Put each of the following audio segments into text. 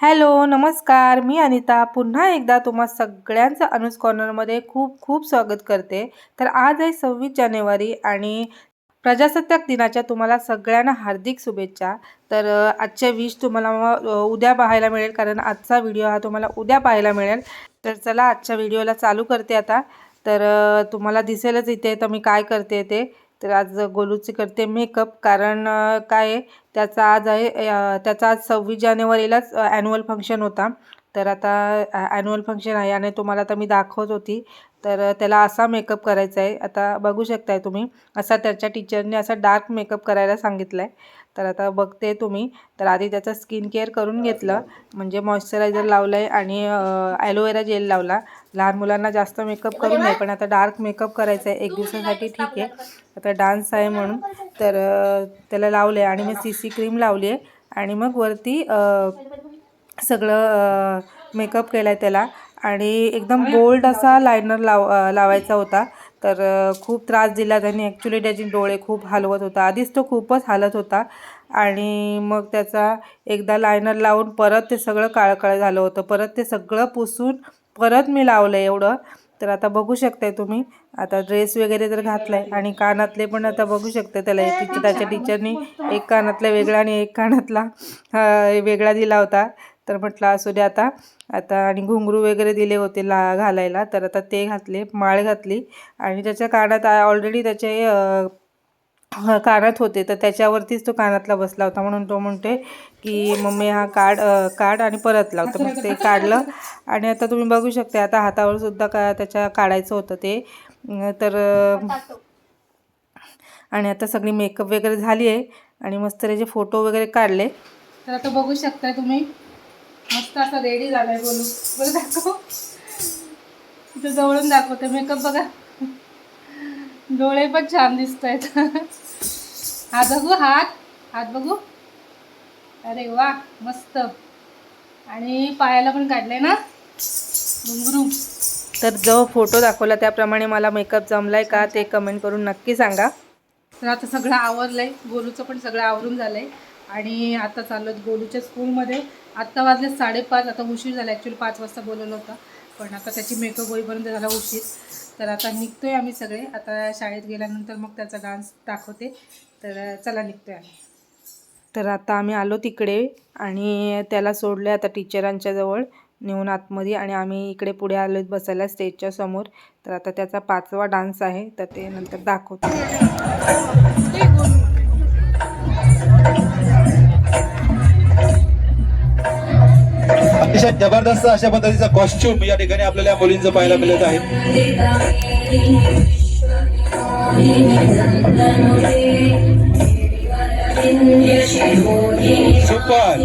Hello नमस्कार. मी अनिता. पुन्हा एकदा तुम्हा सगळ्यांचं अनुज कॉर्नरमध्ये खूप खूप स्वागत करते. तर आज आहे सव्वीस जानेवारी आणि प्रजासत्ताक दिनाच्या तुम्हाला सगळ्यांना हार्दिक शुभेच्छा. तर आजच्या विश तुम्हाला मग, उद्या पाहायला मिळेल कारण आजचा व्हिडिओ हा तुम्हाला उद्या पाहायला मिळेल. तर चला आजच्या व्हिडिओला चालू करते आता. तर तुम्हाला दिसेलच इथे. तर मी काय करते ते. तर आज गोलूची करते मेकअप. कारण काय आहे त्याचा आज आहे त्याचा आज सव्वीस जानेवारीलाच ॲन्युअल फंक्शन होता. तर आता ॲन्युअल फंक्शन आहे आणि तुम्हाला आता मी दाखवत होती. तर त्याला असा मेकअप करायचा आहे. आता बघू शकताय तुम्ही असा त्याच्या टीचरने असा डार्क मेकअप करायला सांगितलं आहे तर आता बघते तुम्ही. तर आधी त्याचं स्किन केअर करून घेतलं. म्हणजे मॉइश्चरायझर लावलं आहे आणि ॲलोवेरा जेल लावला. लहान मुलांना जास्त मेकअप करू नये पण आता डार्क मेकअप करायचा आहे एक दिवसासाठी ठीक आहे. आता डान्स आहे म्हणून. तर त्याला लावले आणि मी सी सी क्रीम लावली आहे आणि मग वरती सगळं मेकअप केला आहे त्याला. आणि एकदम बोल्ड असा लायनर लाव लावायचा होता. तर खूप त्रास दिला त्यांनी. ॲक्च्युली त्याचे डोळे खूप हलवत होता. आधीच तो खूपच हालत होता. आणि मग त्याचा एकदा लायनर लावून परत ते सगळं काळकाळ झालं होतं. परत ते सगळं पुसून परत मी लावलं एवढं. तर आता बघू शकताय तुम्ही. आता ड्रेस वगैरे तर घातलाय आणि कानातले पण आता बघू शकता त्याला. टीचर त्याच्या टीचरनी एक कानातला वेगळा आणि एक कानातला वेगळा दिला होता. तर म्हटलं असू दे आता. आता आणि घुंगरू वगैरे दिले होते ला घालायला. तर आता ते घातले माळ घातली. आणि त्याच्या कानात ऑलरेडी त्याचे कानात होते. तर त्याच्यावरतीच तो कानातला बसला होता. म्हणून तो म्हणते की मम्मी हा काढ काढ आणि परत लाव. तर मग ते काढलं. आणि आता तुम्ही बघू शकता आता हातावर सुद्धा का त्याच्या काढायचं होतं ते. तर आणि आता सगळी मेकअप वगैरे झाली आहे. आणि मस्त त्याचे फोटो वगैरे काढले. तर आता बघू शकता तुम्ही. मस्त असा रेडी झालाय बोलू बरं दाखव. जवळून दाखवते. मेकअप बघा. डोळे पण छान दिसत आहेत हात बघू हात. हात बघू. अरे वा मस्त. आणि पायाला पण काढलंय ना? घुंगरू. तर जो फोटो दाखवला त्याप्रमाणे मला मेकअप जमलाय का ते कमेंट करून नक्की सांगा. तर आता सगळं आवरलंय. गोलूचं पण सगळं आवरून झालंय. आणि आता चाललो गोलूच्या स्कूलमध्ये. आत्ता वाजले साडेपाच. आता उशीर झाला. ॲक्च्युली पाच वाजता बोलवलं होतं. पण आता त्याची मेकअप होईपर्यंत झाला उशीर. तर आता निघतोय आम्ही सगळे. आता शाळेत गेल्यानंतर मग त्याचा डान्स दाखवते. तर चला निघतोय आम्ही. तर आता आम्ही आलो तिकडे आणि त्याला सोडले आता टीचरांच्या जवळ नेऊन आतमध्ये आणि आम्ही इकडे पुढे आलो बसायला स्टेजच्या समोर. तर आता त्याचा पाचवा डान्स आहे तर ते नंतर दाखवतो. अतिशय जबरदस्त अशा पद्धतीचा कॉस्ट्युम या ठिकाणी आपल्याला या मुलींचं पाहायला मिळत आहे. सुपर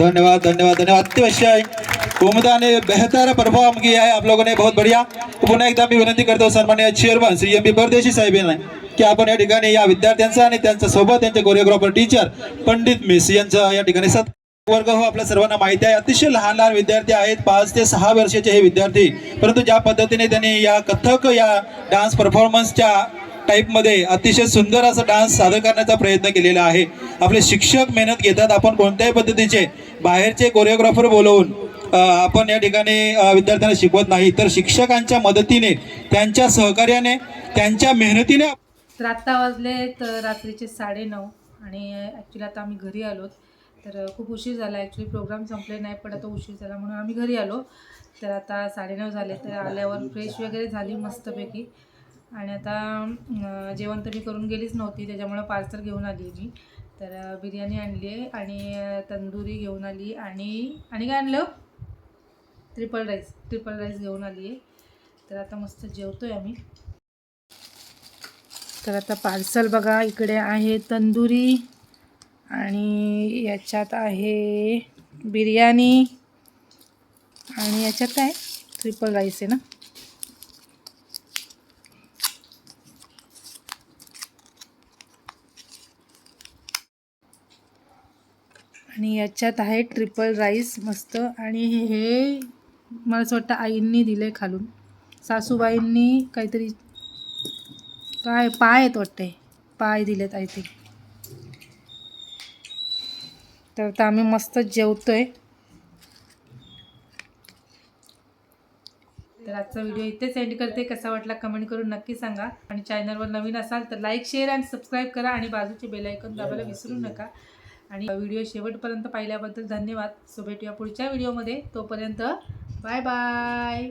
धन्यवाद धन्यवाद धन्यवाद। अतिशय कुमदा ने बेहतर परफॉर्म किया है आप लोगों ने बहुत बढ़िया। पुन्हा एकदा मी विनंती करतो सन्मान्य चेअरमन श्री एम बी परदेशी साहेबांना की आपण या ठिकाणी या विद्यार्थ्यांचा आणि त्यांच्यासोबत त्यांचे कोरिओग्राफर टीचर पंडित मिस यांचा या ठिकाणी सत वर्ग हो. आपल्या सर्वांना माहिती आहे अतिशय लहान लहान विद्यार्थी आहेत पाच ते सहा वर्षाचे हे विद्यार्थी. परंतु ज्या पद्धतीने त्यांनी या कथक या डान्स परफॉर्मन्सच्या टाईपमध्ये अतिशय सुंदर असा डान्स सादर करण्याचा प्रयत्न केलेला आहे. आपले शिक्षक मेहनत घेतात. आपण कोणत्याही पद्धतीचे बाहेरचे कोरिओग्राफर बोलवून आपण या ठिकाणी विद्यार्थ्यांना शिकवत नाही. तर शिक्षकांच्या मदतीने त्यांच्या सहकार्याने त्यांच्या मेहनतीने तर आत्ता वाजले तर रात्रीचे साडेनऊ आणि ॲक्च्युली आता आम्ही घरी आलो. तर खूप उशीर झाला. ॲक्च्युली प्रोग्राम संपले नाही पण आता उशीर झाला म्हणून आम्ही घरी आलो. तर आता साडेनऊ झाले. तर आल्यावर फ्रेश वगैरे झाली मस्तपैकी. आणि आता जेवण तर मी करून गेलीच नव्हती त्याच्यामुळं पार्सल घेऊन आली मी. तर बिर्याणी आणली आहे आणि तंदुरी घेऊन आली आणि आणि काय आणलं? ट्रिपल राईस ट्रिपल राईस घेऊन आली आहे. तर आता मस्त जेवतो आहे आम्ही. तर आता पार्सल बघा इकडे आहे तंदुरी आणि याच्यात आहे बिर्याणी आणि याच्यात काय? ट्रिपल राईस आहे ना? आणि याच्यात आहे ट्रिपल राईस मस्त. आणि हे मला असं वाटतं आईंनी दिलं खालून. सासूबाईंनी काहीतरी काय पाय आहेत वाटते पाय दिलेत आय थिंक तर आता आम्ही मस्त जेवतोय. तर आजचा व्हिडिओ इथेच एंड करते. कसा वाटला कमेंट करून नक्की सांगा. आणि चॅनलवर नवीन असाल तर लाईक शेअर आणि सबस्क्राईब करा. आणि बाजूचे बेल दाबायला विसरू नका. आणि व्हिडिओ शेवटपर्यंत पाहिल्याबद्दल धन्यवाद. सो भेटूया पुढच्या व्हिडिओमध्ये. तोपर्यंत बाय बाय.